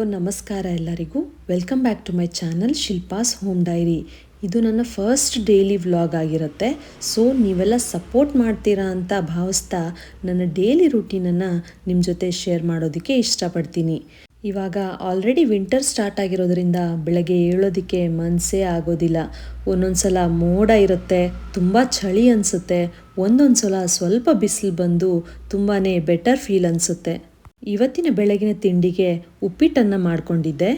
Hello, ನಮಸ್ಕಾರ ಎಲ್ಲರಿಗೂ. Welcome back to my channel Shilpa's home diary ಇದು ನನ್ನ ಫಸ್ಟ್ ಡೈಲಿ ವ್ಲಾಗ್ ಆಗಿರುತ್ತೆ. ಸೊ ನೀವೆಲ್ಲ ಸಪೋರ್ಟ್ ಮಾಡ್ತೀರಾ ಅಂತ ಭಾವಿಸ್ತಾ ನನ್ನ ಡೈಲಿ ರುಟೀನನ್ನು ನಿಮ್ಮ ಜೊತೆ ಶೇರ್ ಮಾಡೋದಕ್ಕೆ ಇಷ್ಟಪಡ್ತೀನಿ. ಇವಾಗ ಆಲ್ರೆಡಿ ವಿಂಟರ್ ಸ್ಟಾರ್ಟ್ ಆಗಿರೋದ್ರಿಂದ ಬೆಳಗ್ಗೆ ಏಳೋದಕ್ಕೆ ಮನಸ್ಸೇ ಆಗೋದಿಲ್ಲ. ಒಂದೊಂದು ಸಲ ಮೋಡ ಇರುತ್ತೆ, ತುಂಬ ಚಳಿ ಅನಿಸುತ್ತೆ. ಒಂದೊಂದು ಸಲ ಸ್ವಲ್ಪ ಬಿಸಿಲು ಬಂದು ತುಂಬಾ ಬೆಟರ್ ಫೀಲ್ ಅನಿಸುತ್ತೆ. ಇವತ್ತಿನ ಬೆಳಗಿನ ತಿಂಡಿಗೆ ಉಪ್ಪಿಟ್ಟನ್ನು ಮಾಡಿಕೊಂಡಿದ್ದೆ.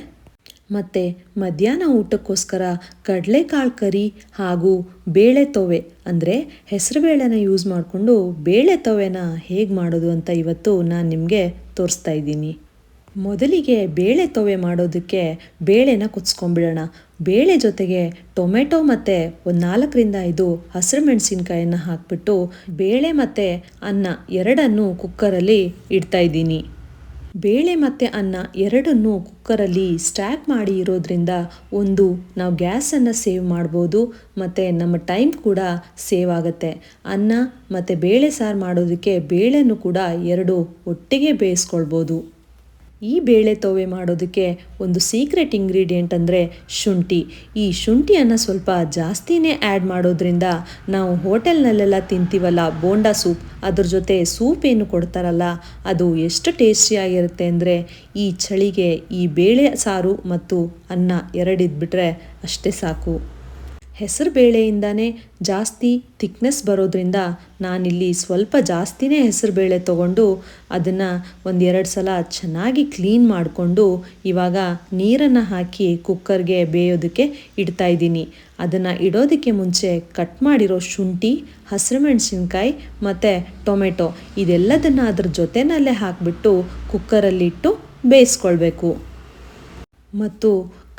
ಮತ್ತು ಮಧ್ಯಾಹ್ನ ಊಟಕ್ಕೋಸ್ಕರ ಕಡಲೆಕಾಳು ಕರಿ ಹಾಗೂ ಬೇಳೆ ತೊವೆ, ಅಂದರೆ ಹೆಸರುಬೇಳೆನ ಯೂಸ್ ಮಾಡಿಕೊಂಡು ಬೇಳೆ ತೊವೆನ ಹೇಗೆ ಮಾಡೋದು ಅಂತ ಇವತ್ತು ನಾನು ನಿಮಗೆ ತೋರಿಸ್ತಾ ಇದ್ದೀನಿ. ಮೊದಲಿಗೆ ಬೇಳೆ ತೊವೆ ಮಾಡೋದಕ್ಕೆ ಬೇಳೆನ ಕುದಿಸ್ಕೊಂಬಿಡೋಣ ಬೇಳೆ ಜೊತೆಗೆ ಟೊಮೆಟೊ ಮತ್ತು ಒಂದು ನಾಲ್ಕರಿಂದ ಐದು ಹಸಿರು ಮೆಣಸಿನ್ಕಾಯನ್ನು ಹಾಕಿಬಿಟ್ಟು ಬೇಳೆ ಮತ್ತು ಅನ್ನ ಎರಡನ್ನು ಕುಕ್ಕರಲ್ಲಿ ಇಡ್ತಾ ಇದ್ದೀನಿ. ಬೇಳೆ ಮತ್ತು ಅನ್ನ ಎರಡನ್ನು ಕುಕ್ಕರಲ್ಲಿ ಸ್ಟ್ಯಾಕ್ ಮಾಡಿ ಇರೋದ್ರಿಂದ ಒಂದು, ನಾವು ಗ್ಯಾಸನ್ನು ಸೇವ್ ಮಾಡ್ಬೋದು, ಮತ್ತು ನಮ್ಮ ಟೈಮ್ ಕೂಡ ಸೇವ್ ಆಗುತ್ತೆ. ಅನ್ನ ಮತ್ತು ಬೇಳೆ ಸಾರು ಮಾಡೋದಕ್ಕೆ ಬೇಳೆನೂ ಕೂಡ ಎರಡು ಒಟ್ಟಿಗೆ ಬೇಯಿಸ್ಕೊಳ್ಬೋದು. ಈ ಬೇಳೆ ತೋವೆ ಮಾಡೋದಕ್ಕೆ ಒಂದು ಸೀಕ್ರೆಟ್ ಇಂಗ್ರೀಡಿಯೆಂಟ್ ಅಂದರೆ ಶುಂಠಿ. ಈ ಶುಂಠಿಯನ್ನು ಸ್ವಲ್ಪ ಜಾಸ್ತಿನೇ ಆ್ಯಡ್ ಮಾಡೋದ್ರಿಂದ ನಾವು ಹೋಟೆಲ್ನಲ್ಲೆಲ್ಲ ತಿಂತೀವಲ್ಲ, ಬೋಂಡಾ ಸೂಪ್. ಅದ್ರ ಜೊತೆ ಸೂಪ್ ಏನು ಕೊಡ್ತಾರಲ್ಲ, ಅದು ಎಷ್ಟು ಟೇಸ್ಟಿಯಾಗಿರುತ್ತೆ ಅಂದರೆ ಈ ಚಳಿಗೆ ಈ ಬೇಳೆ ಸಾರು ಮತ್ತು ಅನ್ನ ಎರಡಿದ್ಬಿಟ್ರೆ ಅಷ್ಟೇ ಸಾಕು. ಹೆಸರು ಬೇಳೆಯಿಂದನೇ ಜಾಸ್ತಿ ಥಿಕ್ನೆಸ್ ಬರೋದ್ರಿಂದ ನಾನಿಲ್ಲಿ ಸ್ವಲ್ಪ ಜಾಸ್ತಿನೇ ಹೆಸರು ಬೇಳೆ ತೊಗೊಂಡು ಅದನ್ನು ಒಂದೆರಡು ಸಲ ಚೆನ್ನಾಗಿ ಕ್ಲೀನ್ ಮಾಡಿಕೊಂಡು ಇವಾಗ ನೀರನ್ನು ಹಾಕಿ ಕುಕ್ಕರ್ಗೆ ಬೇಯೋದಕ್ಕೆ ಇಡ್ತಾ ಇದ್ದೀನಿ. ಅದನ್ನು ಇಡೋದಕ್ಕೆ ಮುಂಚೆ ಕಟ್ ಮಾಡಿರೋ ಶುಂಠಿ ಹಸಿರು ಮೆಣಸಿನ್ಕಾಯಿ ಮತ್ತು ಟೊಮೆಟೊ ಇದೆಲ್ಲದನ್ನು ಅದ್ರ ಜೊತೆನಲ್ಲೇ ಹಾಕಿಬಿಟ್ಟು ಕುಕ್ಕರಲ್ಲಿಟ್ಟು ಬೇಯಿಸ್ಕೊಳ್ಬೇಕು. ಮತ್ತು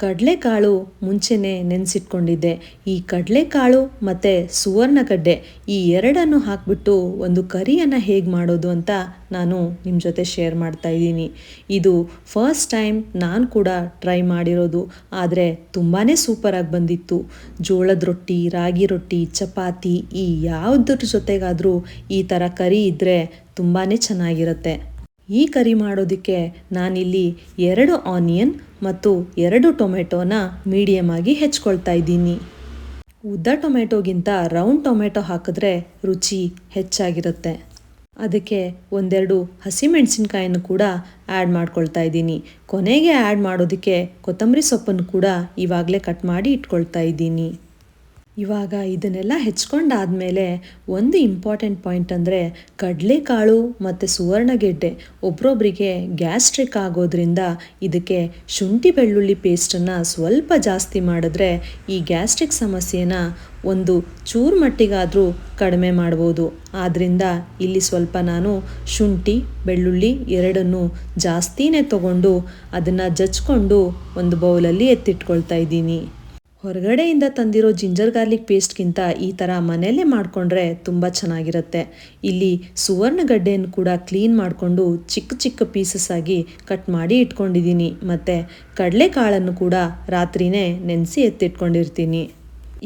ಕಡಲೆಕಾಳು ಮುಂಚೆನೇ ನೆನೆಸಿಟ್ಕೊಂಡಿದ್ದೆ. ಈ ಕಡಲೆಕಾಳು ಮತ್ತು ಸುವರ್ಣಗಡ್ಡೆ ಈ ಎರಡನ್ನು ಹಾಕಿಬಿಟ್ಟು ಒಂದು ಕರಿಯನ್ನು ಹೇಗೆ ಮಾಡೋದು ಅಂತ ನಾನು ನಿಮ್ಮ ಜೊತೆ ಶೇರ್ ಮಾಡ್ತಾ ಇದ್ದೀನಿ. ಇದು ಫಸ್ಟ್ ಟೈಮ್ ನಾನು ಕೂಡ ಟ್ರೈ ಮಾಡಿರೋದು. ಆದರೆ ತುಂಬಾ ಸೂಪರಾಗಿ ಬಂದಿತ್ತು. ಜೋಳದ ರೊಟ್ಟಿ, ರಾಗಿ ರೊಟ್ಟಿ, ಚಪಾತಿ ಈ ಯಾವುದ್ರ ಜೊತೆಗಾದರೂ ಈ ಥರ ಕರಿ ಇದ್ದರೆ ತುಂಬಾ ಚೆನ್ನಾಗಿರುತ್ತೆ. ಈ ಕರಿ ಮಾಡೋದಕ್ಕೆ ನಾನಿಲ್ಲಿ ಎರಡು ಆನಿಯನ್ ಮತ್ತು ಎರಡು ಟೊಮೆಟೊನ ಮೀಡಿಯಮ್ ಆಗಿ ಹೆಚ್ಕೊಳ್ತಾ ಇದ್ದೀನಿ. ಉದ್ದ ಟೊಮೆಟೊಗಿಂತ ರೌಂಡ್ ಟೊಮೆಟೊ ಹಾಕಿದ್ರೆ ರುಚಿ ಹೆಚ್ಚಾಗಿರುತ್ತೆ. ಅದಕ್ಕೆ ಒಂದೆರಡು ಹಸಿಮೆಣಸಿನ್ಕಾಯನ್ನು ಕೂಡ ಆ್ಯಡ್ ಮಾಡ್ಕೊಳ್ತಾ ಇದ್ದೀನಿ. ಕೊನೆಗೆ ಆ್ಯಡ್ ಮಾಡೋದಕ್ಕೆ ಕೊತ್ತಂಬರಿ ಸೊಪ್ಪನ್ನು ಕೂಡ ಇವಾಗಲೇ ಕಟ್ ಮಾಡಿ ಇಟ್ಕೊಳ್ತಾ ಇದ್ದೀನಿ. ಇವಾಗ ಇದನ್ನೆಲ್ಲ ಹೆಚ್ಕೊಂಡಾದಮೇಲೆ ಒಂದು ಇಂಪಾರ್ಟೆಂಟ್ ಪಾಯಿಂಟ್ ಅಂದರೆ ಕಡಲೆಕಾಳು ಮತ್ತು ಸುವರ್ಣಗೆಡ್ಡೆ ಒಬ್ರೊಬ್ರಿಗೆ ಗ್ಯಾಸ್ಟ್ರಿಕ್ ಆಗೋದ್ರಿಂದ ಇದಕ್ಕೆ ಶುಂಠಿ ಬೆಳ್ಳುಳ್ಳಿ ಪೇಸ್ಟನ್ನು ಸ್ವಲ್ಪ ಜಾಸ್ತಿ ಮಾಡಿದ್ರೆ ಈ ಗ್ಯಾಸ್ಟ್ರಿಕ್ ಸಮಸ್ಯೆನ ಒಂದು ಚೂರು ಮಟ್ಟಿಗಾದರೂ ಕಡಿಮೆ ಮಾಡ್ಬೋದು. ಆದ್ದರಿಂದ ಇಲ್ಲಿ ಸ್ವಲ್ಪ ನಾನು ಶುಂಠಿ, ಬೆಳ್ಳುಳ್ಳಿ ಎರಡನ್ನು ಜಾಸ್ತಿನೇ ತಗೊಂಡು ಅದನ್ನು ಜಚ್ಕೊಂಡು ಒಂದು ಬೌಲಲ್ಲಿ ಎತ್ತಿಟ್ಕೊಳ್ತಾ ಇದ್ದೀನಿ. ಹೊರಗಡೆಯಿಂದ ತಂದಿರೋ ಜಿಂಜರ್ ಗಾರ್ಲಿಕ್ ಪೇಸ್ಟ್ಗಿಂತ ಈ ಥರ ಮನೆಯಲ್ಲೇ ಮಾಡಿಕೊಂಡ್ರೆ ತುಂಬ ಚೆನ್ನಾಗಿರುತ್ತೆ. ಇಲ್ಲಿ ಸುವರ್ಣಗಡ್ಡೆಯನ್ನು ಕೂಡ ಕ್ಲೀನ್ ಮಾಡಿಕೊಂಡು ಚಿಕ್ಕ ಚಿಕ್ಕ ಪೀಸಸ್ ಆಗಿ ಕಟ್ ಮಾಡಿ ಇಟ್ಕೊಂಡಿದ್ದೀನಿ. ಮತ್ತು ಕಡಲೆಕಾಳನ್ನು ಕೂಡ ರಾತ್ರಿನೇ ನೆನೆಸಿ ಎತ್ತಿಟ್ಕೊಂಡಿರ್ತೀನಿ.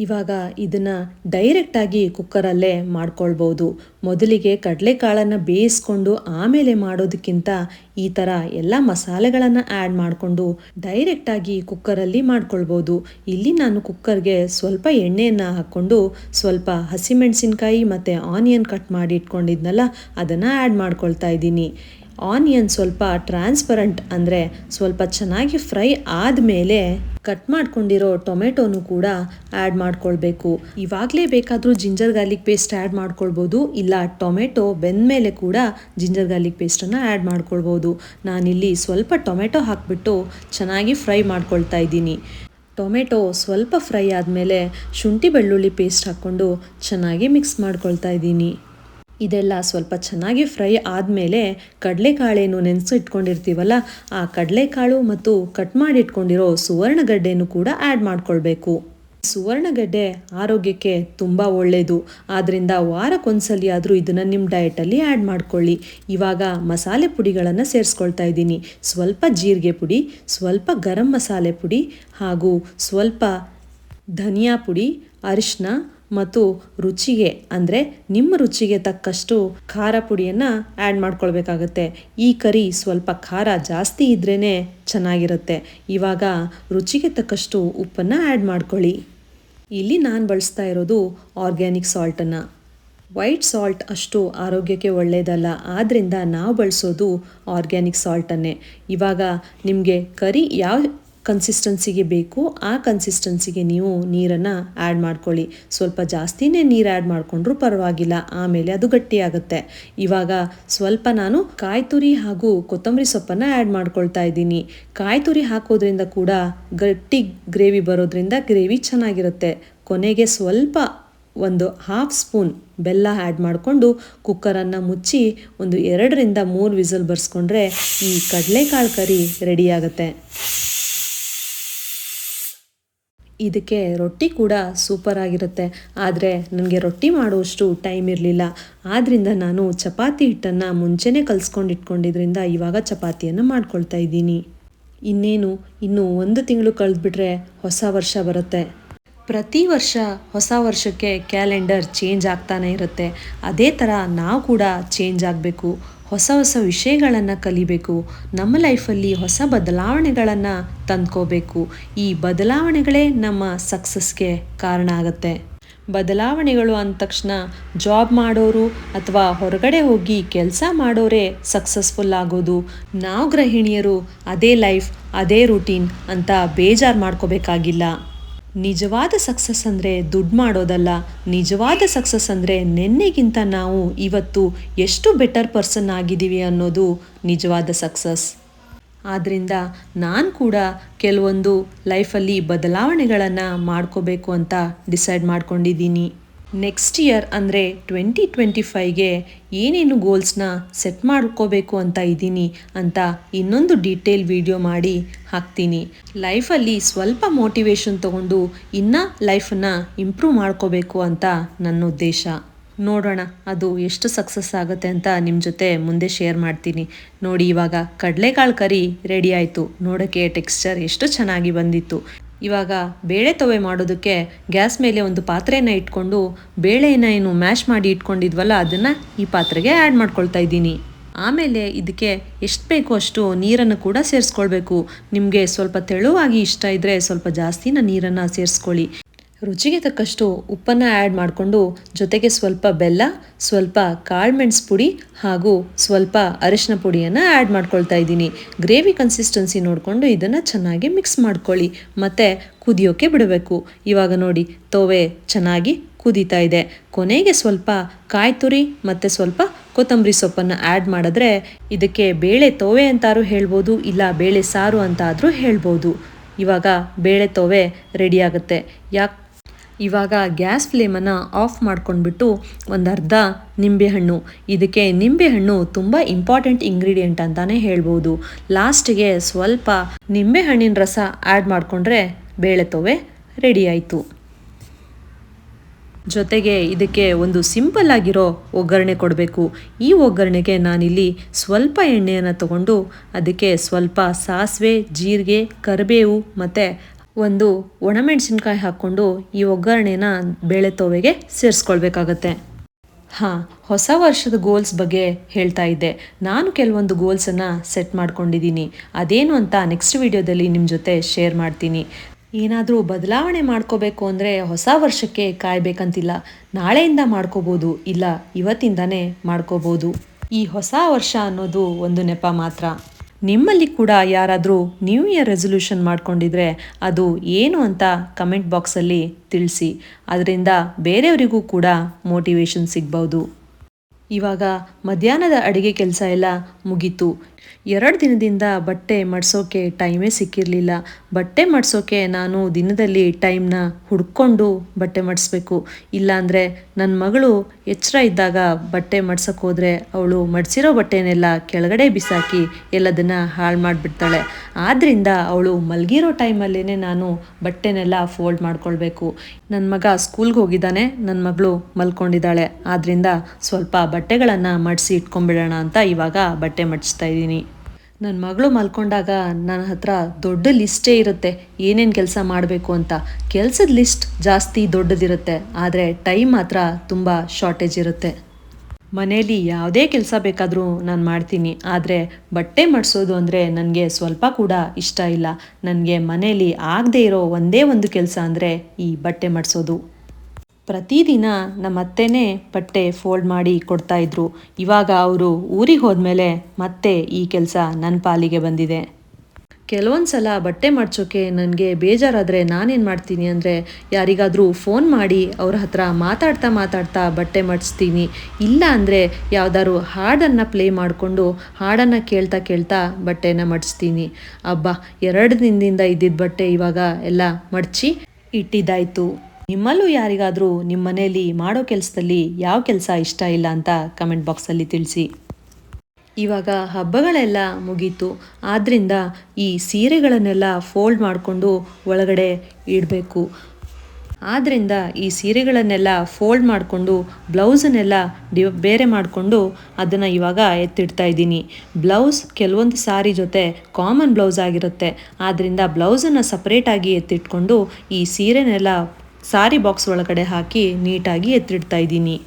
ಇವಾಗ ಇದನ್ನು ಡೈರೆಕ್ಟಾಗಿ ಕುಕ್ಕರಲ್ಲೇ ಮಾಡ್ಕೊಳ್ಬೋದು. ಮೊದಲಿಗೆ ಕಡಲೆಕಾಳನ್ನು ಬೇಯಿಸ್ಕೊಂಡು ಆಮೇಲೆ ಮಾಡೋದಕ್ಕಿಂತ ಈ ಥರ ಎಲ್ಲ ಮಸಾಲೆಗಳನ್ನು ಆ್ಯಡ್ ಮಾಡಿಕೊಂಡು ಡೈರೆಕ್ಟಾಗಿ ಕುಕ್ಕರಲ್ಲಿ ಮಾಡ್ಕೊಳ್ಬೋದು. ಇಲ್ಲಿ ನಾನು ಕುಕ್ಕರ್ಗೆ ಸ್ವಲ್ಪ ಎಣ್ಣೆಯನ್ನು ಹಾಕ್ಕೊಂಡು ಸ್ವಲ್ಪ ಹಸಿಮೆಣಸಿನ್ಕಾಯಿ ಮತ್ತು ಆನಿಯನ್ ಕಟ್ ಮಾಡಿ ಇಟ್ಕೊಂಡಿದ್ನಲ್ಲ, ಅದನ್ನು ಆ್ಯಡ್ ಮಾಡ್ಕೊಳ್ತಾ ಇದ್ದೀನಿ. ಆನಿಯನ್ ಸ್ವಲ್ಪ ಟ್ರಾನ್ಸ್ಪರೆಂಟ್ ಅಂದರೆ ಸ್ವಲ್ಪ ಚೆನ್ನಾಗಿ ಫ್ರೈ ಆದಮೇಲೆ ಕಟ್ ಮಾಡ್ಕೊಂಡಿರೋ ಟೊಮೆಟೊನು ಕೂಡ ಆ್ಯಡ್ ಮಾಡ್ಕೊಳ್ಬೇಕು. ಇವಾಗಲೇ ಬೇಕಾದರೂ ಜಿಂಜರ್ ಗಾರ್ಲಿಕ್ ಪೇಸ್ಟ್ ಆ್ಯಡ್ ಮಾಡ್ಕೊಳ್ಬೋದು, ಇಲ್ಲ ಟೊಮೆಟೊ ಬೆಂದಮೇಲೆ ಕೂಡ ಜಿಂಜರ್ ಗಾರ್ಲಿಕ್ ಪೇಸ್ಟನ್ನು ಆ್ಯಡ್ ಮಾಡ್ಕೊಳ್ಬೋದು. ನಾನಿಲ್ಲಿ ಸ್ವಲ್ಪ ಟೊಮೆಟೊ ಹಾಕಿಬಿಟ್ಟು ಚೆನ್ನಾಗಿ ಫ್ರೈ ಮಾಡ್ಕೊಳ್ತಾ ಇದ್ದೀನಿ. ಟೊಮೆಟೊ ಸ್ವಲ್ಪ ಫ್ರೈ ಆದಮೇಲೆ ಶುಂಠಿ ಬೆಳ್ಳುಳ್ಳಿ ಪೇಸ್ಟ್ ಹಾಕ್ಕೊಂಡು ಚೆನ್ನಾಗಿ ಮಿಕ್ಸ್ ಮಾಡ್ಕೊಳ್ತಾ ಇದ್ದೀನಿ. ಇದೆಲ್ಲ ಸ್ವಲ್ಪ ಚೆನ್ನಾಗಿ ಫ್ರೈ ಆದಮೇಲೆ ಕಡಲೆಕಾಳೇನು ನೆನೆಸಿ ಇಟ್ಕೊಂಡಿರ್ತೀವಲ್ಲ ಆ ಕಡಲೆಕಾಳು ಮತ್ತು ಕಟ್ ಮಾಡಿ ಇಟ್ಕೊಂಡಿರೋ ಸುವರ್ಣಗಡ್ಡೆನೂ ಕೂಡ ಆ್ಯಡ್ ಮಾಡ್ಕೊಳ್ಬೇಕು. ಸುವರ್ಣಗಡ್ಡೆ ಆರೋಗ್ಯಕ್ಕೆ ತುಂಬ ಒಳ್ಳೆಯದು ಆದ್ದರಿಂದ ವಾರಕ್ಕೊಂದ್ಸಲಿ ಆದರೂ ಇದನ್ನು ನಿಮ್ಮ ಡಯಟಲ್ಲಿ ಆ್ಯಡ್ ಮಾಡ್ಕೊಳ್ಳಿ. ಇವಾಗ ಮಸಾಲೆ ಪುಡಿಗಳನ್ನು ಸೇರಿಸ್ಕೊಳ್ತಾ ಇದ್ದೀನಿ. ಸ್ವಲ್ಪ ಜೀರಿಗೆ ಪುಡಿ, ಸ್ವಲ್ಪ ಗರಂ ಮಸಾಲೆ ಪುಡಿ ಹಾಗೂ ಸ್ವಲ್ಪ ಧನಿಯಾ ಪುಡಿ ಅರಿಶಿನ ಮತ್ತು ರುಚಿಗೆ, ಅಂದರೆ ನಿಮ್ಮ ರುಚಿಗೆ ತಕ್ಕಷ್ಟು ಖಾರ ಪುಡಿಯನ್ನು ಆ್ಯಡ್ ಮಾಡ್ಕೊಳ್ಬೇಕಾಗತ್ತೆ. ಈ ಕರಿ ಸ್ವಲ್ಪ ಖಾರ ಜಾಸ್ತಿ ಇದ್ರೇ ಚೆನ್ನಾಗಿರುತ್ತೆ. ಇವಾಗ ರುಚಿಗೆ ತಕ್ಕಷ್ಟು ಉಪ್ಪನ್ನು ಆ್ಯಡ್ ಮಾಡ್ಕೊಳ್ಳಿ. ಇಲ್ಲಿ ನಾನು ಬಳಸ್ತಾ ಇರೋದು ಆರ್ಗ್ಯಾನಿಕ್ ಸಾಲ್ಟನ್ನು ವೈಟ್ ಸಾಲ್ಟ್ ಅಷ್ಟು ಆರೋಗ್ಯಕ್ಕೆ ಒಳ್ಳೆಯದಲ್ಲ ಆದ್ದರಿಂದ ನಾವು ಬಳಸೋದು ಆರ್ಗ್ಯಾನಿಕ್ ಸಾಲ್ಟನ್ನೇ ಇವಾಗ ನಿಮಗೆ ಕರಿ ಯಾವ ಕನ್ಸಿಸ್ಟೆನ್ಸಿಗೆ ಬೇಕು, ಆ ಕನ್ಸಿಸ್ಟೆನ್ಸಿಗೆ ನೀವು ನೀರನ್ನು ಆ್ಯಡ್ ಮಾಡ್ಕೊಳ್ಳಿ. ಸ್ವಲ್ಪ ಜಾಸ್ತಿನೇ ನೀರು ಆ್ಯಡ್ ಮಾಡಿಕೊಂಡ್ರೂ ಪರವಾಗಿಲ್ಲ, ಆಮೇಲೆ ಅದು ಗಟ್ಟಿಯಾಗುತ್ತೆ. ಇವಾಗ ಸ್ವಲ್ಪ ನಾನು ಕಾಯಿ ತುರಿ ಹಾಗೂ ಕೊತ್ತಂಬರಿ ಸೊಪ್ಪನ್ನು ಆ್ಯಡ್ ಮಾಡ್ಕೊಳ್ತಾ ಇದ್ದೀನಿ. ಕಾಯಿ ತುರಿ ಹಾಕೋದ್ರಿಂದ ಕೂಡ ಗಟ್ಟಿ ಗ್ರೇವಿ ಬರೋದ್ರಿಂದ ಗ್ರೇವಿ ಚೆನ್ನಾಗಿರುತ್ತೆ. ಕೊನೆಗೆ ಸ್ವಲ್ಪ ಒಂದು ಹಾಫ್ ಸ್ಪೂನ್ ಬೆಲ್ಲ ಆ್ಯಡ್ ಮಾಡಿಕೊಂಡು ಕುಕ್ಕರನ್ನು ಮುಚ್ಚಿ ಒಂದು ಎರಡರಿಂದ ಮೂರು ವಿಸಲ್ ಬರ್ಸ್ಕೊಂಡ್ರೆ ಈ ಕಡಲೆಕಾಳು ಕರಿ ರೆಡಿಯಾಗುತ್ತೆ ಇದಕ್ಕೆ ರೊಟ್ಟಿ ಕೂಡ ಸೂಪರ್ ಆಗಿರುತ್ತೆ. ಆದರೆ ನನಗೆ ರೊಟ್ಟಿ ಮಾಡುವಷ್ಟು ಟೈಮ್ ಇರಲಿಲ್ಲ. ಆದ್ದರಿಂದ ನಾನು ಚಪಾತಿ ಹಿಟ್ಟನ್ನು ಮುಂಚೆನೇ ಕಲಿಸ್ಕೊಂಡು ಇಟ್ಕೊಂಡಿದ್ರಿಂದ ಇವಾಗ ಚಪಾತಿಯನ್ನು ಮಾಡ್ಕೊಳ್ತಾ ಇದ್ದೀನಿ. ಇನ್ನೇನು, ಇನ್ನು ಒಂದು ತಿಂಗಳು ಕಳೆದ್ಬಿಟ್ರೆ ಹೊಸ ವರ್ಷ ಬರುತ್ತೆ. ಪ್ರತಿ ವರ್ಷ ಹೊಸ ವರ್ಷಕ್ಕೆ ಕ್ಯಾಲೆಂಡರ್ ಚೇಂಜ್ ಆಗ್ತಾನೆ ಇರುತ್ತೆ. ಅದೇ ಥರ ನಾವು ಕೂಡ ಚೇಂಜ್ ಆಗಬೇಕು. ಹೊಸ ಹೊಸ ವಿಷಯಗಳನ್ನು ಕಲಿಬೇಕು, ನಮ್ಮ ಲೈಫಲ್ಲಿ ಹೊಸ ಬದಲಾವಣೆಗಳನ್ನು ತಂದ್ಕೋಬೇಕು. ಈ ಬದಲಾವಣೆಗಳೇ ನಮ್ಮ ಸಕ್ಸಸ್ಗೆ ಕಾರಣ ಆಗುತ್ತೆ. ಬದಲಾವಣೆಗಳು ಅಂದ ತಕ್ಷಣ ಜಾಬ್ ಮಾಡೋರು ಅಥವಾ ಹೊರಗಡೆ ಹೋಗಿ ಕೆಲಸ ಮಾಡೋರೇ ಸಕ್ಸಸ್ಫುಲ್ ಆಗೋದು. ನಾವು ಗೃಹಿಣಿಯರು ಅದೇ ಲೈಫ್ ಅದೇ ರೂಟೀನ್ ಅಂತ ಬೇಜಾರು ಮಾಡ್ಕೋಬೇಕಾಗಿಲ್ಲ. ನಿಜವಾದ ಸಕ್ಸಸ್ ಅಂದರೆ ದುಡ್ಡು ಮಾಡೋದಲ್ಲ, ನಿಜವಾದ ಸಕ್ಸಸ್ ಅಂದರೆ ನಿನ್ನೆಗಿಂತ ನಾವು ಇವತ್ತು ಎಷ್ಟು ಬೆಟರ್ ಪರ್ಸನ್ ಆಗಿದ್ದೀವಿ ಅನ್ನೋದು ನಿಜವಾದ ಸಕ್ಸಸ್ ಆದ್ದರಿಂದ ನಾನು ಕೂಡ ಕೆಲವೊಂದು ಲೈಫಲ್ಲಿ ಬದಲಾವಣೆಗಳನ್ನು ಮಾಡ್ಕೋಬೇಕು ಅಂತ ಡಿಸೈಡ್ ಮಾಡ್ಕೊಂಡಿದ್ದೀನಿ. ನೆಕ್ಸ್ಟ್ ಇಯರ್ ಅಂದರೆ ಟ್ವೆಂಟಿ ಟ್ವೆಂಟಿ ಫೈವ್ಗೆ ಏನೇನು ಗೋಲ್ಸ್ನ ಸೆಟ್ ಮಾಡ್ಕೋಬೇಕು ಅಂತ ಇದ್ದೀನಿ ಅಂತ ಇನ್ನೊಂದು ಡೀಟೇಲ್ ವಿಡಿಯೋ ಮಾಡಿ ಹಾಕ್ತೀನಿ. ಲೈಫಲ್ಲಿ ಸ್ವಲ್ಪ ಮೋಟಿವೇಶನ್ ತಗೊಂಡು ಇನ್ನೂ ಲೈಫನ್ನು ಇಂಪ್ರೂವ್ ಮಾಡ್ಕೋಬೇಕು ಅಂತ ನನ್ನ ಉದ್ದೇಶ. ನೋಡೋಣ, ಅದು ಎಷ್ಟು ಸಕ್ಸಸ್ ಆಗುತ್ತೆ ಅಂತ ನಿಮ್ಮ ಜೊತೆ ಮುಂದೆ ಶೇರ್ ಮಾಡ್ತೀನಿ. ನೋಡಿ ಇವಾಗ ಕಡಲೆಕಾಳು ಕರಿ ರೆಡಿ ಆಯಿತು. ನೋಡೋಕ್ಕೆ ಟೆಕ್ಸ್ಚರ್ ಎಷ್ಟು ಚೆನ್ನಾಗಿ ಬಂದಿತ್ತು. ಇವಾಗ ಬೇಳೆ ತವೆ ಮಾಡೋದಕ್ಕೆ ಗ್ಯಾಸ್ ಮೇಲೆ ಒಂದು ಪಾತ್ರೆಯನ್ನು ಇಟ್ಕೊಂಡು ಬೇಳೆನ ಏನು ಮ್ಯಾಶ್ ಮಾಡಿ ಇಟ್ಕೊಂಡಿದ್ವಲ್ಲ, ಅದನ್ನು ಈ ಪಾತ್ರೆಗೆ ಆ್ಯಡ್ ಮಾಡ್ಕೊಳ್ತಾ ಇದ್ದೀನಿ. ಆಮೇಲೆ ಇದಕ್ಕೆ ಎಷ್ಟು ಬೇಕು ಅಷ್ಟು ನೀರನ್ನು ಕೂಡ ಸೇರಿಸ್ಕೊಳ್ಬೇಕು. ನಿಮಗೆ ಸ್ವಲ್ಪ ತೆಳುವಾಗಿ ಇಷ್ಟ ಇದ್ದರೆ ಸ್ವಲ್ಪ ಜಾಸ್ತಿನ ನೀರನ್ನು ಸೇರಿಸ್ಕೊಳ್ಳಿ. ರುಚಿಗೆ ತಕ್ಕಷ್ಟು ಉಪ್ಪನ್ನು ಆ್ಯಡ್ ಮಾಡಿಕೊಂಡು ಜೊತೆಗೆ ಸ್ವಲ್ಪ ಬೆಲ್ಲ, ಸ್ವಲ್ಪ ಕಾಳುಮೆಣಸು ಪುಡಿ ಹಾಗೂ ಸ್ವಲ್ಪ ಅರಿಶಿನ ಪುಡಿಯನ್ನು ಆ್ಯಡ್ ಮಾಡ್ಕೊಳ್ತಾ ಇದ್ದೀನಿ. ಗ್ರೇವಿ ಕನ್ಸಿಸ್ಟೆನ್ಸಿ ನೋಡಿಕೊಂಡು ಇದನ್ನು ಚೆನ್ನಾಗಿ ಮಿಕ್ಸ್ ಮಾಡ್ಕೊಳ್ಳಿ. ಮತ್ತು ಕುದಿಯೋಕೆ ಬಿಡಬೇಕು. ಇವಾಗ ನೋಡಿ, ತೋವೆ ಚೆನ್ನಾಗಿ ಕುದೀತಾ ಇದೆ. ಕೊನೆಗೆ ಸ್ವಲ್ಪ ಕಾಯಿ ತುರಿ ಮತ್ತು ಸ್ವಲ್ಪ ಕೊತ್ತಂಬರಿ ಸೊಪ್ಪನ್ನು ಆ್ಯಡ್ ಮಾಡಿದ್ರೆ ಇದಕ್ಕೆ ಬೇಳೆ ತೋವೆ ಅಂತಾರೂ ಹೇಳ್ಬೋದು, ಇಲ್ಲ ಬೇಳೆ ಸಾರು ಅಂತಾದರೂ ಹೇಳ್ಬೋದು. ಇವಾಗ ಬೇಳೆ ತೋವೆ ರೆಡಿಯಾಗುತ್ತೆ ಯಾಕೆ ಇವಾಗ ಗ್ಯಾಸ್ ಫ್ಲೇಮನ್ನು ಆಫ್ ಮಾಡ್ಕೊಂಡ್ಬಿಟ್ಟು ಒಂದು ಅರ್ಧ ನಿಂಬೆಹಣ್ಣು. ಇದಕ್ಕೆ ನಿಂಬೆಹಣ್ಣು ತುಂಬ ಇಂಪಾರ್ಟೆಂಟ್ ಇಂಗ್ರೀಡಿಯೆಂಟ್ ಅಂತಲೇ ಹೇಳ್ಬೋದು. ಲಾಸ್ಟಿಗೆ ಸ್ವಲ್ಪ ನಿಂಬೆಹಣ್ಣಿನ ರಸ ಆ್ಯಡ್ ಮಾಡಿಕೊಂಡ್ರೆ ಬೇಳೆ ತೊವೆ ರೆಡಿ ಆಯಿತು. ಜೊತೆಗೆ ಇದಕ್ಕೆ ಒಂದು ಸಿಂಪಲ್ ಆಗಿರೋ ಒಗ್ಗರಣೆ ಕೊಡಬೇಕು. ಈ ಒಗ್ಗರಣೆಗೆ ನಾನಿಲ್ಲಿ ಸ್ವಲ್ಪ ಎಣ್ಣೆಯನ್ನು ತಗೊಂಡು ಅದಕ್ಕೆ ಸ್ವಲ್ಪ ಸಾಸಿವೆ, ಜೀರಿಗೆ, ಕರಿಬೇವು ಮತ್ತು ಒಂದು ಒಣಮೆಣಸಿನ್ಕಾಯಿ ಹಾಕ್ಕೊಂಡು ಈ ಒಗ್ಗರಣೆನ ಬೇಳೆ ತೋವೆಗೆ ಸೇರಿಸ್ಕೊಳ್ಬೇಕಾಗತ್ತೆ. ಹಾಂ, ಹೊಸ ವರ್ಷದ ಗೋಲ್ಸ್ ಬಗ್ಗೆ ಹೇಳ್ತಾ ಇದ್ದೆ. ನಾನು ಕೆಲವೊಂದು ಗೋಲ್ಸನ್ನು ಸೆಟ್ ಮಾಡ್ಕೊಂಡಿದ್ದೀನಿ. ಅದೇನು ಅಂತ ನೆಕ್ಸ್ಟ್ ವಿಡಿಯೋದಲ್ಲಿ ನಿಮ್ಮ ಜೊತೆ ಶೇರ್ ಮಾಡ್ತೀನಿ. ಏನಾದರೂ ಬದಲಾವಣೆ ಮಾಡ್ಕೋಬೇಕು ಅಂದರೆ ಹೊಸ ವರ್ಷಕ್ಕೆ ಕಾಯಬೇಕಂತಿಲ್ಲ. ನಾಳೆಯಿಂದ ಮಾಡ್ಕೋಬೋದು, ಇಲ್ಲ ಇವತ್ತಿಂದನೇ ಮಾಡ್ಕೋಬೋದು. ಈ ಹೊಸ ವರ್ಷ ಅನ್ನೋದು ಒಂದು ನೆಪ ಮಾತ್ರ. ನಿಮ್ಮಲ್ಲಿ ಕೂಡ ಯಾರಾದರೂ ನ್ಯೂ ಇಯರ್ ರೆಸೊಲ್ಯೂಷನ್ ಮಾಡ್ಕೊಂಡಿದ್ರೆ ಅದು ಏನು ಅಂತ ಕಮೆಂಟ್ ಬಾಕ್ಸಲ್ಲಿ ತಿಳಿಸಿ. ಅದರಿಂದ ಬೇರೆಯವರಿಗೂ ಕೂಡ ಮೋಟಿವೇಶನ್ ಸಿಗ್ಬೌದು. ಇವಾಗ ಮಧ್ಯಾಹ್ನದ ಅಡುಗೆ ಕೆಲಸ ಎಲ್ಲ ಮುಗೀತು. ಎರಡು ದಿನದಿಂದ ಬಟ್ಟೆ ಮಡ್ಸೋಕೆ ಟೈಮೇ ಸಿಕ್ಕಿರಲಿಲ್ಲ. ಬಟ್ಟೆ ಮಡ್ಸೋಕೆ ನಾನು ದಿನದಲ್ಲಿ ಟೈಮ್ನ ಹುಡ್ಕೊಂಡು ಬಟ್ಟೆ ಮಡಿಸ್ಬೇಕು. ಇಲ್ಲಾಂದರೆ ನನ್ನ ಮಗಳು ಎಚ್ಚರ ಇದ್ದಾಗ ಬಟ್ಟೆ ಮಡ್ಸೋಕೆ ಅವಳು ಮಡಿಸಿರೋ ಬಟ್ಟೆನೆಲ್ಲ ಕೆಳಗಡೆ ಬಿಸಾಕಿ ಎಲ್ಲದನ್ನು ಹಾಳು ಮಾಡಿಬಿಡ್ತಾಳೆ. ಆದ್ದರಿಂದ ಅವಳು ಮಲಗಿರೋ ಟೈಮಲ್ಲೇ ನಾನು ಬಟ್ಟೆನೆಲ್ಲ ಫೋಲ್ಡ್ ಮಾಡ್ಕೊಳ್ಬೇಕು. ನನ್ನ ಮಗ ಸ್ಕೂಲ್ಗೆ ಹೋಗಿದ್ದಾನೆ ನನ್ನ ಮಗಳು ಮಲ್ಕೊಂಡಿದ್ದಾಳೆ. ಆದ್ದರಿಂದ ಸ್ವಲ್ಪ ಬಟ್ಟೆಗಳನ್ನು ಮಡಿಸಿ ಇಟ್ಕೊಂಡ್ಬಿಡೋಣ ಅಂತ ಇವಾಗ ಬಟ್ಟೆ ಮಡಿಸ್ತಾ ಇದ್ದೀನಿ. ನನ್ನ ಮಗಳು ಮಲ್ಕೊಂಡಾಗ ನನ್ನ ಹತ್ರ ದೊಡ್ಡ ಲಿಸ್ಟೇ ಇರುತ್ತೆ, ಏನೇನು ಕೆಲಸ ಮಾಡಬೇಕು ಅಂತ. ಕೆಲಸದ ಲಿಸ್ಟ್ ಜಾಸ್ತಿ ದೊಡ್ಡದಿರುತ್ತೆ, ಆದರೆ ಟೈಮ್ ಮಾತ್ರ ತುಂಬ ಶಾರ್ಟೇಜ್ ಇರುತ್ತೆ. ಮನೆಯಲ್ಲಿ ಯಾವುದೇ ಕೆಲಸ ಬೇಕಾದರೂ ನಾನು ಮಾಡ್ತೀನಿ, ಆದರೆ ಬಟ್ಟೆ ಮಾಡಿಸೋದು ಅಂದರೆ ನನಗೆ ಸ್ವಲ್ಪ ಕೂಡ ಇಷ್ಟ ಇಲ್ಲ. ನನಗೆ ಮನೆಯಲ್ಲಿ ಆಗದೇ ಇರೋ ಒಂದೇ ಒಂದು ಕೆಲಸ ಅಂದರೆ ಈ ಬಟ್ಟೆ ಮಡಿಸೋದು. ಪ್ರತಿದಿನ ನಮ್ಮ ಅತ್ತೆನೇ ಬಟ್ಟೆ ಫೋಲ್ಡ್ ಮಾಡಿ ಕೊಡ್ತಾಯಿದ್ರು ಇವಾಗ ಅವರು ಊರಿಗೆ ಹೋದ್ಮೇಲೆ ಮತ್ತೆ ಈ ಕೆಲಸ ನನ್ನ ಪಾಲಿಗೆ ಬಂದಿದೆ. ಕೆಲವೊಂದು ಸಲ ಬಟ್ಟೆ ಮಡ್ಚೋಕ್ಕೆ ನನಗೆ ಬೇಜಾರಾದರೆ ನಾನೇನು ಮಾಡ್ತೀನಿ ಅಂದರೆ ಯಾರಿಗಾದರೂ ಫೋನ್ ಮಾಡಿ ಅವ್ರ ಹತ್ರ ಮಾತಾಡ್ತಾ ಮಾತಾಡ್ತಾ ಬಟ್ಟೆ ಮಡಿಸ್ತೀನಿ. ಇಲ್ಲ ಅಂದರೆ ಯಾವುದಾದ್ರು ಹಾಡನ್ನು ಪ್ಲೇ ಮಾಡಿಕೊಂಡು ಹಾಡನ್ನು ಕೇಳ್ತಾ ಕೇಳ್ತಾ ಬಟ್ಟೆನ ಮಡಿಸ್ತೀನಿ. ಅಬ್ಬಾ, ಎರಡು ದಿನದಿಂದ ಇದ್ದಿದ್ದ ಬಟ್ಟೆ ಇವಾಗ ಎಲ್ಲ ಮಡಚಿ ಇಟ್ಟಿದ್ದಾಯಿತು. ನಿಮ್ಮಲ್ಲೂ ಯಾರಿಗಾದರೂ ನಿಮ್ಮ ಮನೆಯಲ್ಲಿ ಮಾಡೋ ಕೆಲಸದಲ್ಲಿ ಯಾವ ಕೆಲಸ ಇಷ್ಟ ಇಲ್ಲ ಅಂತ ಕಮೆಂಟ್ ಬಾಕ್ಸಲ್ಲಿ ತಿಳಿಸಿ. ಇವಾಗ ಹಬ್ಬಗಳೆಲ್ಲ ಮುಗೀತು. ಆದ್ದರಿಂದ ಈ ಸೀರೆಗಳನ್ನೆಲ್ಲ ಫೋಲ್ಡ್ ಮಾಡಿಕೊಂಡು ಒಳಗಡೆ ಇಡಬೇಕು. ಆದ್ದರಿಂದ ಈ ಸೀರೆಗಳನ್ನೆಲ್ಲ ಫೋಲ್ಡ್ ಮಾಡಿಕೊಂಡು ಬ್ಲೌಸನ್ನೆಲ್ಲ ಡಿ, ಬೇರೆ ಮಾಡಿಕೊಂಡು ಅದನ್ನು ಇವಾಗ ಎತ್ತಿಡ್ತಾ ಇದ್ದೀನಿ. ಬ್ಲೌಸ್ ಕೆಲವೊಂದು ಸಾರಿ ಜೊತೆ ಕಾಮನ್ ಬ್ಲೌಸ್ ಆಗಿರುತ್ತೆ. ಆದ್ದರಿಂದ ಬ್ಲೌಸನ್ನು ಸಪ್ರೇಟಾಗಿ ಎತ್ತಿಟ್ಕೊಂಡು ಈ ಸೀರೆನೆಲ್ಲ ಸಾರಿ ಬಾಕ್ಸ್ ಒಳಗಡೆ ಹಾಕಿ ನೀಟಾಗಿ ಎತ್ತಿಡ್ತಾ ಇದ್ದೀನಿ.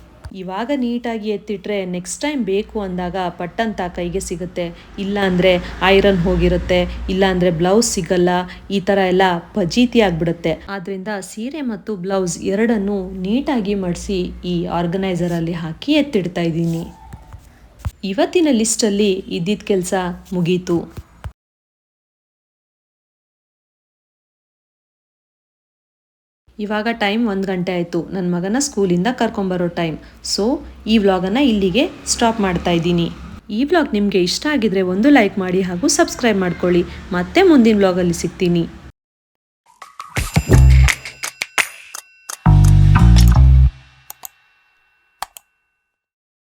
ಇವಾಗ ನೀಟಾಗಿ ಎತ್ತಿಟ್ರೆ ನೆಕ್ಸ್ಟ್ ಟೈಮ್ ಬೇಕು ಅಂದಾಗ ಪಟ್ಟಂತ ಕೈಗೆ ಸಿಗುತ್ತೆ. ಇಲ್ಲ ಅಂದರೆ ಐರನ್ ಹೋಗಿರುತ್ತೆ ಇಲ್ಲ ಅಂದರೆ ಬ್ಲೌಸ್ ಸಿಗಲ್ಲ, ಈ ಥರ ಎಲ್ಲ ಫಜೀತಿ ಆಗಿಬಿಡುತ್ತೆ. ಆದ್ದರಿಂದ ಸೀರೆ ಮತ್ತು ಬ್ಲೌಸ್ ಎರಡನ್ನು ನೀಟಾಗಿ ಮಡಿಸಿ ಈ ಆರ್ಗನೈಸರಲ್ಲಿ ಹಾಕಿ ಎತ್ತಿಡ್ತಾ ಇದ್ದೀನಿ. ಇವತ್ತಿನ ಲಿಸ್ಟಲ್ಲಿ ಇದ್ದಿದ್ದ ಕೆಲಸ ಮುಗೀತು. ಇವಾಗ ಟೈಮ್ ಒಂದು ಗಂಟೆ ಆಯಿತು. ನನ್ನ ಮಗನ ಸ್ಕೂಲಿಂದ ಕರ್ಕೊಂಬರೋ ಟೈಮ್. ಸೊ ಈ ವ್ಲಾಗನ್ನು ಇಲ್ಲಿಗೆ ಸ್ಟಾಪ್ ಮಾಡ್ತಾ ಇದ್ದೀನಿ. ಈ ವ್ಲಾಗ್ ನಿಮಗೆ ಇಷ್ಟ ಆಗಿದ್ರೆ ಒಂದು ಲೈಕ್ ಮಾಡಿ ಹಾಗೂ ಸಬ್ಸ್ಕ್ರೈಬ್ ಮಾಡ್ಕೊಳ್ಳಿ. ಮತ್ತೆ ಮುಂದಿನ ವ್ಲಾಗಲ್ಲಿ ಸಿಗ್ತೀನಿ.